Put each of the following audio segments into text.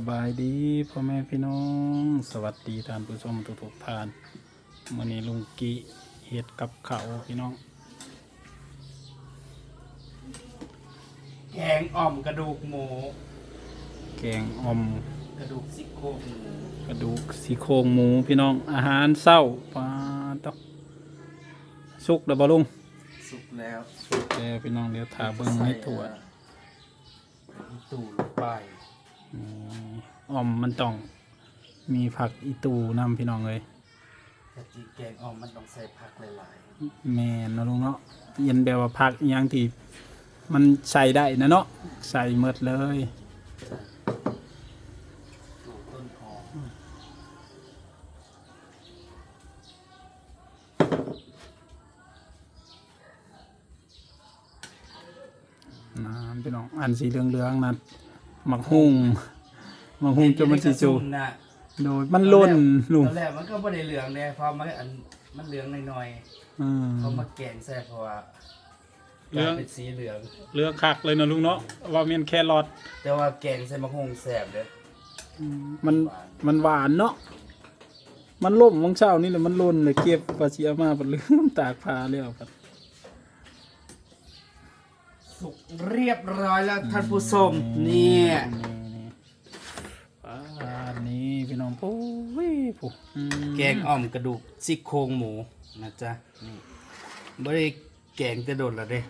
สบายดีพ่อแม่พี่น้อง สวัสดีท่านผู้ชมทุกๆท่านมื่อนี้ลุงกิเฮ็ดกับเขาวพี่น้อง แกงอ่อมกระดูกหมู แกงอ่อมกระดูกซี่โครงหมูกระดูกซี่โครงหมูพี่น้องอาหารเศร้าปลาตอกสุกแล้วบ่ลุงสุกแล้วสุกแล้วพี่น้องเดี๋ยวถาเบิ่งให้ถั่วใส่อีตู่ลงไป อืมอ่อมมันต้องมีผักอีตูนำพี่น้องเลยแต่จีแกงอ่อมมันต้องใส่ผักหลายแม่นเนาะลุงเนาะเย็นแบบว่าผักอหย่างที่มันใส่ได้นะเนาะใส่หมดเลยๆตู่ต้นหอมน้ำพี่น้องอันสีเหลืองๆนั่น หมักหุ่งหมักหุ่งจนมันสีจูน่ะโดยมันล่นลุงตอนแรกมันก็ไม่ได้เหลืองเลยพอมันอันมันเหลืองหน่อยอืมๆเขามาแกงใส่เพราะว่าเหลืองกลายเป็นสีเหลืองเหลืองคักเลยนะลุงเนาะว่าเมียนแครอทแต่ว่าแกงใส่มะฮงแสบเด้อมันมันหวานเนาะมันล่มวังเช้านี่แหละมันล่นเลยเก็บปลาเชียมาปัดลืมตากผ้าแล้วครับ สุกเรียบร้อยแล้วท่านผู้ชมเนี่ยนี่ๆอ่านี่พี่น้องปุ้ยปุ๊อืมแกงอ่อมกระดูกซี่โครงหมูนะจ๊ะนี่ไม่ได้แกงแต่โดดแล้วเด้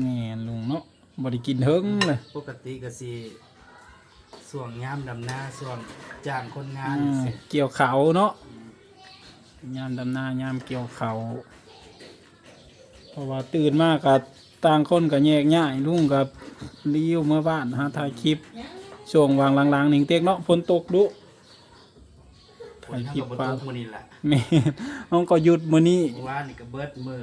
แม่นลุงเนาะบ่ได้กินเฮิงเลยปกติก็สิส่วงยามดำหน้าส่วงจ้างคนงานอืมสิเกี่ยวเขาเนาะยามดำนายามเกี่ยวเขาเพราะว่าตื่นมากกับ ต่างคนกับแยกย้ายลุงกับเลี้ยวเมื่อบ้านหาถ่ายคลิปช่วงวางหลังๆหนิงเต็กเนาะฝนตกดุผลทางกับบนโต๊ะมื้อนี้แหละแม่น้องก็หยุดมื้อนี้เมื่อวานนี่ก็เบิดมือ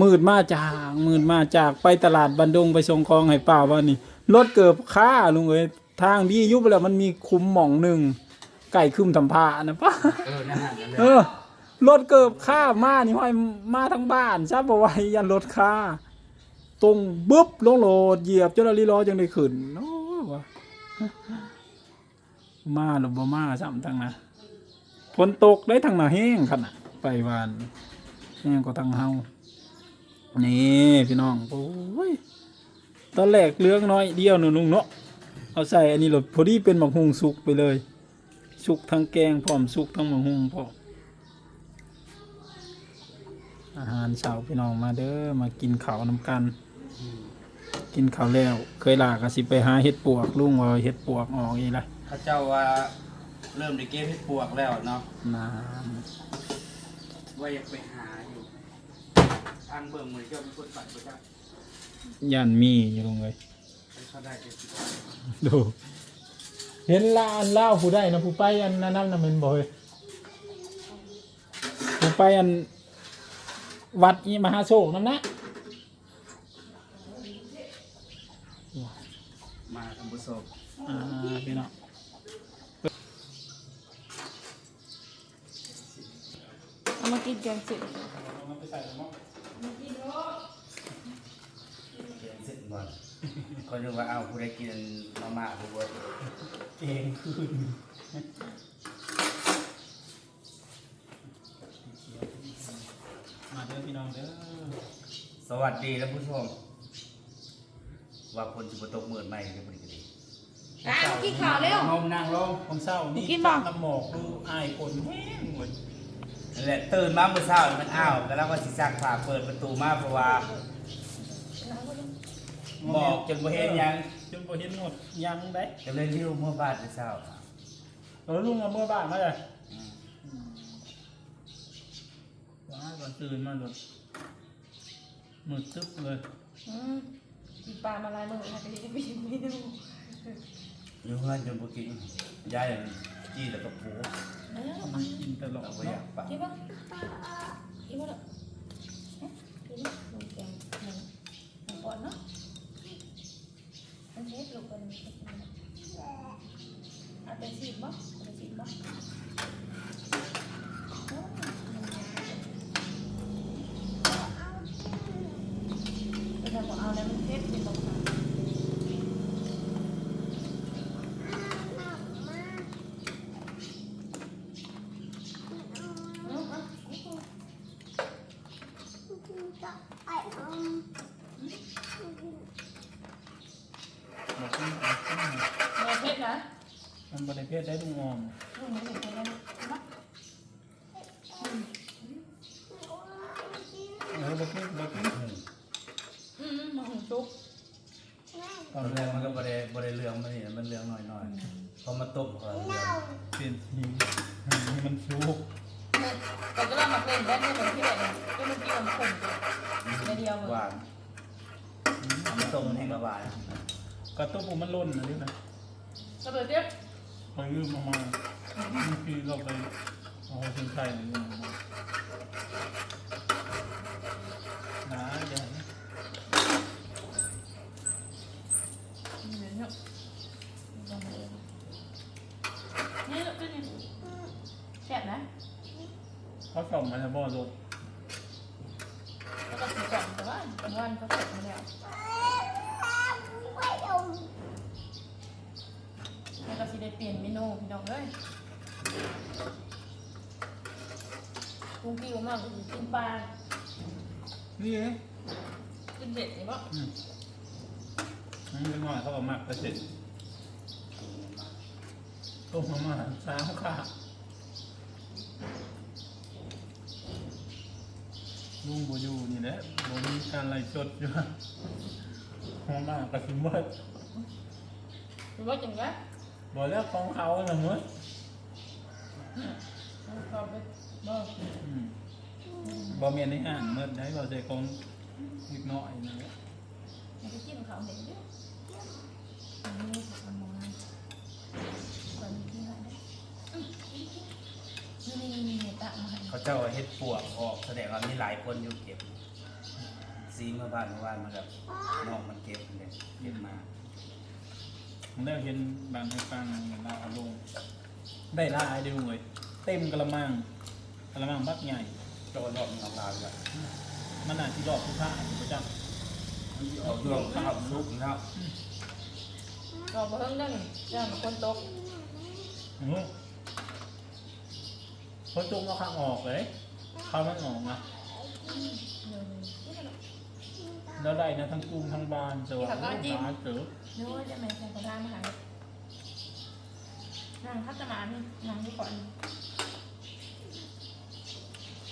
มืดมาจากมืดมาจากไปตลาดบันดงไปส่งของให้ป้าว่านี่รถเกือบค่าลุงเอ้ยทางดีอยุบแล้วมันมีคุมหม่องหนึ่งไก่คึมทำผ้านะป้าเออนั่นน่ะนั่นแหละเออรถเกือบค่ามานี่ห้อยมาทั้งบ้านทราบบ่ไหวยันรถค่า ตรงบึ๊บลงโหลดเหยียบเจนละลีล้อจังได้ขึ้นโอ้วะมาหรือบ่มาซ้ำทั้งนะฝนตกได้ทางหน้าแห้งขนาดไปวานแห้งก็ทางเฮานี่พี่น้องโอ้ยตอนแรกเลืองน้อยเดียวหนูลุงเนาะเอาใส่อันนี้รถพอดีเป็นหมักหุงสุกไปเลยสุกทั้งแกงพร้อมสุกทั้งหมักหุงพร้อมอาหารเช้าพี่น้องมาเด้อมากินข้าวน้ำกัน กินข้าวแล้ว เคยลากะสิไปหาเห็ดปวกลุงว่าเห็ดปวกออกอีไรเขาเจ้าว่าเริ่มได้เก็บเห็ดปวกแล้วเนาะน้ว่าอยากไปหาอยู่ทางเบิ่งเหมือนเจ้าเป็นคนปัดไปจ้ะำยันมีอยู่ลุงเลยเขาได้เจ็ดสิบดูเห็นลาอันเล่าผู้ได้นะผู้ไปอันนั้นน่ะมันบ่อยผู้ไปอันวัดอีมหาโศกนั่นนะ มาท่านผู้ชมอ่าพี่น้องเอามากินแกงสร็จเขียนเสร็จก่อนคนนึกว่าเอาผู้ใดกินมาม่าผู้บดเกงคืนมาเด้อพี่น้องเด้อสวัสดีท่านผู้ชม ว่าคนสิบตกหมื่นใหม่ในบริก รีอะกินข้าวเร็วงมนั่งลงผมเศร้านี่กินบ่ น้ำหมอกดูอายคนแห้งหมดนั่นแหละตื่นมาเมื่อเช้ามันอ้าวก็แล้วก็สิซักผ้าเปิดประตูมาเพราะว่าหมอกจนบ่เห็นหยังจนบ่เห็นหมดยังได้ก็เลยริ้วเมื่อบ้านเมื่อเช้าเออลุงเอาเมื่อบ้านมาเลยว้าก่อนตื่นมาหลดมืดตึ๊บเลยอืมกินปลามาลายมือนะแต่ยังไม่ไม่ดู อยู่เพื่อนจนบ่กินยายจี้แล้วก็ปูเอ้าเอามากินตลอดเอาไว้อยาเนาะกปะกินบ้างกินบ้างกินบ้างลงแกงหนึ่งหนึ่งก่อนเนาะโอเคลงไปหนึ่งเอาไปสิบบ้างเอาไปสิบบ้างแต่ถ้าบอกเอาแล้วมันเผ็ดไม่ต้องทำ มันบริเพศได้ลุงออมอืมเห็นแล้วนะเออบอกนี่บอกนี่อืมมาหุงซุปตตออนนแรแรกกมัมันนก็ก็บริบริเรืองมันนี่มันเรืองหน่อยหน่อยๆพอมาต้มก็เรืองเปลี่ยนสีให้มันสุกแต่ก็เริ่มมาเป็นได้เนี่ยเหมือนที่แบบก็เมื่อกี้มันขุ่นไปเดียวหเลวายนเอามาต้มมันให้ระบายกระตุ้มมันล่นนะนี่นะก็เลยเรียบ ไปยืมมามาเมื่อกี้เราไปเอาเส้นไข่ยืมมามานะเดี๋ยวนะเนี่ยนี่ก็นี่แซ่บนะเขาส่งมาจะบ่อรถแล้วก็สีจันแต่ว่าเป็นวันเขาเสร็จมาแล้วแล้วก็สิได้เปลี่ยนเมนูพี่น้องเอ้ยกุ้งกิ้ว มากกินปลานี่เองกินเด็ดนี่บ่อืมนี่หน่อยเขาบอกมากกระเสร็จต้มมามาสามค่ะลุงโบอยูนี่แหละโบมีการไล่สดอยู่หอมมากกระสิมเบิดหรือว่าจังไงบอกแล้วของเขาน่ะเมื่อขอบไปบ่อืม บอเมียนในอ่านเมื่อได้บอใจของนิดหน่อยนะมันจะกินเขาเห็นดิอันนี้ผักมันมองตอนนี้ที่ไหนนี่นี่นี่นี่ตะมาให้เขาเจ้าเฮ็ดปวกออกแสดงว่ามีหลายคนอยู่เก็บซีเมื่อบ้านเมื่อวานมันแบบนอกมันเก็บเลยเก็บมาผมได้เห็นบางให้ฟังเหมือนเราเอาลง ได้ลายเดียวเลยเต็มกระมังกระมังบักใหญ่ โดนรอบมันเอาลาวเลยมันอาจที่รอบทุกท่าอยู่ประจเอาเครื่องข้าวซุปนะครับก็บ่เฮิงได้นี่ย่ามันคนตกำโอ้ยเขาจุกเอาข้างออกเลยเขามันออกนะเดี๋ยวนี้ แล้วได้นะทั้งกุ้งทั้งบานจะว่าโอ้ยหาเจอนึกว่าจะแม่ใส่กระดาษมาให้นั่งทักจะมานี่นั่งนี่ก่อน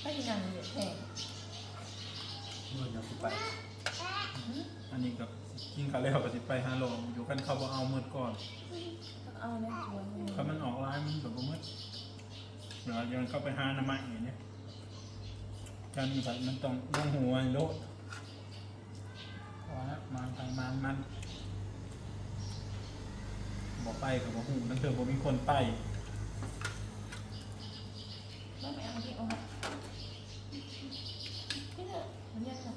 ให้ที่นั่งเด็ดแทงมือยังสิไป อันนี้กับกินข้าวแล้วก็สิไปฮาโลงอยู่กันเขาบอกเอาเมื่อก่อน เอาเนี่ยชวนเขามันออกลายมันแบบว่ามืดเดี๋ยวยังเข้าไปหาหน้ำไม้อย่างเนี้ยการมีสัตว์มันต้องลงหัวโลดพอละมาทางมามันบอกไปกับบอกหูนั่นเถอะบอกมีคนไป ไม่ไม่เอาที่เอามาที่เถอะมันเนี่ยค่ะ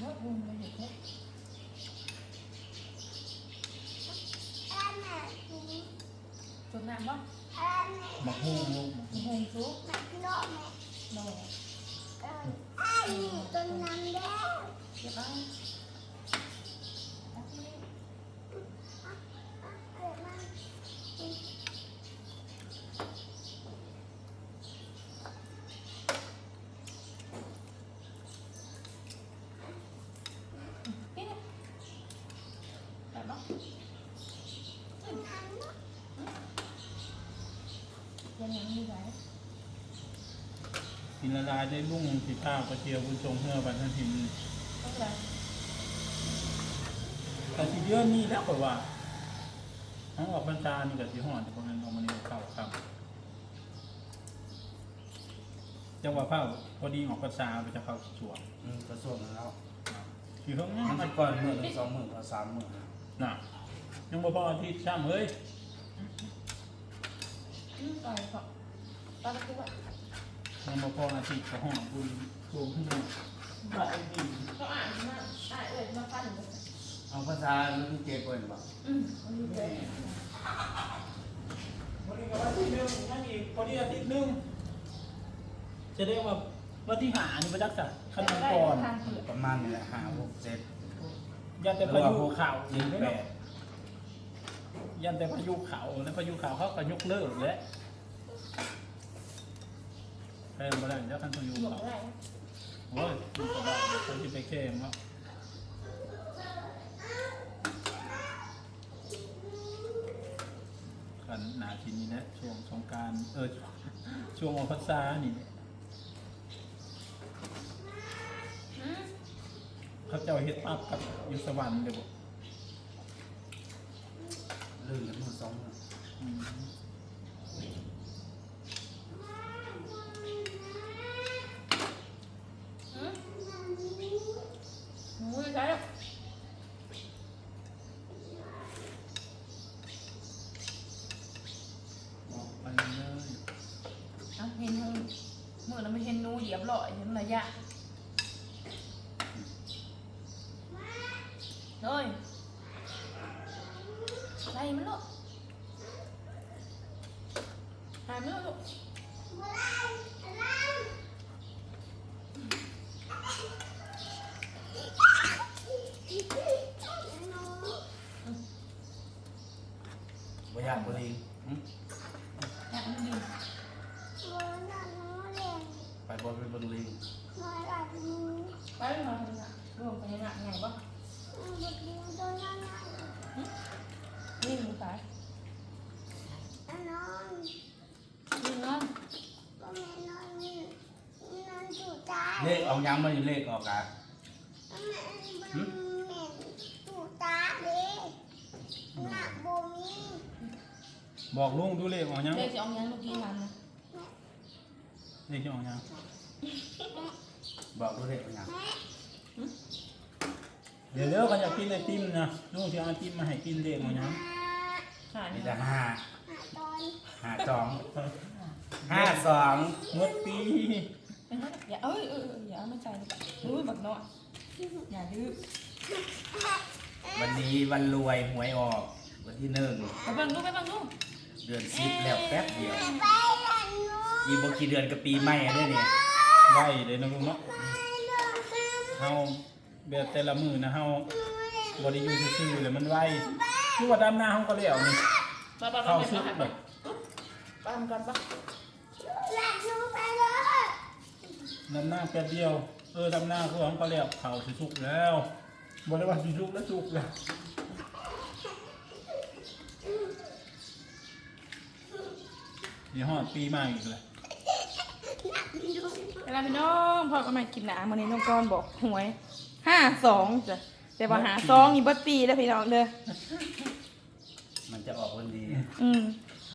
แล้วอุ้มไปเห็ดเนี่ย จุดน้ำบ่บักหูลูกหงซุปดอกเก็บไว้นี่นะแบบบ่ยังยังมีไหล กินละลายได้ลุ่งสีข้าวกระเทียมบุญทรงเพื่อบันทันทินต้องไหลแต่ทีเดือนนี้แล้วก็ว่าทั้งออกบรรจานี่กับสีห่อนแต่พวกนั้นออกมาในเก่าครับจังหวะเผาพอดีออกกระซาไปจะเข้าสวนอืมกระทรวงแล้วคือเขามันมัจะนก่อนมือหนึ่งสองมือพอสามมือน่ะยังบ่พออาทิตย์ซ้ำเฮ้ยอืมต่อยเขาตอนนี้ว่า ยังบ่พออาทิตย์ก็ห้องบุญสูงขึ้นมาบ่ายดีเขาอ่านมาอ่านเอ่ยมาฟันเลยเอาภาษาแล้วที่เก็บไว้หรือเปล่าอืมมันมีเลยวันนี้ก็วันที่หนึ่งนั่นอีกพอดีอาทิตย์หนึงจะได้ว่าวันที่หานี่ประจักษ์จ้ะขั้นตอนก่อนทางคือประมาณนี้แหละห้าหกเจ็ดยันแต่พายุข่าวเจ็อีดกไม่แปเนาะดยันแต่พายุเขาแล้วพายุเขาเขาก็ยกเลิกแล้ว แพงไปแล้วเดี๋ยวคันตัวยูบอเขาอโอ้ยมันก็ได้คนที่ไปเข้มว่าขันหนาทีนี้นะช่วงสงการเออช่วงออกพรรษานี่เขาเจ้าเฮ็ดปับกับยุสวรรค์เลยบอกลื่นกันหมัดสองอะ ล่อยเห็นระยะเลยไล่มันลูกหายมันลูก บ่ยากบ่ลิงหึ อยากมันดี ไปบ่ไปเบิ่งลิง ไปเลยมาทำงานรวมไปยังไงไงบ้างนี่หมูสายนี่นอนเลขเอายังมาอยู่เลขออกอะบอกลุงดูเลขออกยังเด็กจะเอายังลูกกี้ทันนะเลขสิออกยัง บอกดูเลขเอายังเดี๋ยวเดี๋ยวเขาจะกินไอติมนะลุงสิเอาไอติมมาให้กินเลขออกยังหามีนี่แต่ห้าห้าสองห้าสองหมดปีเป็นไงอย่าเอ้ยเอออย่าเอามาใจเลยอุ้ยบักน้อยอย่าดื้อวันนี้วันรวยหวยออก วันที่หนึ่งไปบังลูกไปบังลูกเดือนสิบแล้วแป๊บเดียวอีกบ่กี่เดือนกับปีใหม่เด้อนี่ ไว้เลยนะลุงเนาะเฮาแบบแต่ละมื้อนะเฮาบ่ได้อยู่ซื่อๆเลยมันไวคือว่าดำหน้าเฮาก็แล้วนี่ไปไปไปเข้าไปสุดไปแบบไปทำกันปะดำหน้าแป๊บเดียว เออดำหน้าคือของก็แล้วเข้าสิสุกแล้วบ่ได้ว่าสิสุกแล้วสุกแล้วนี่ฮอดปีใหม่อีกแล้ว เวลาพี่น้องพ่อก็มากินหนาวันนี้น้องกรบอกหวยห้าสองจ้ะแต่ว่าหาสองนี่เบิดปีแล้วพี่น้องเด้อมันจะออกวันดี อืม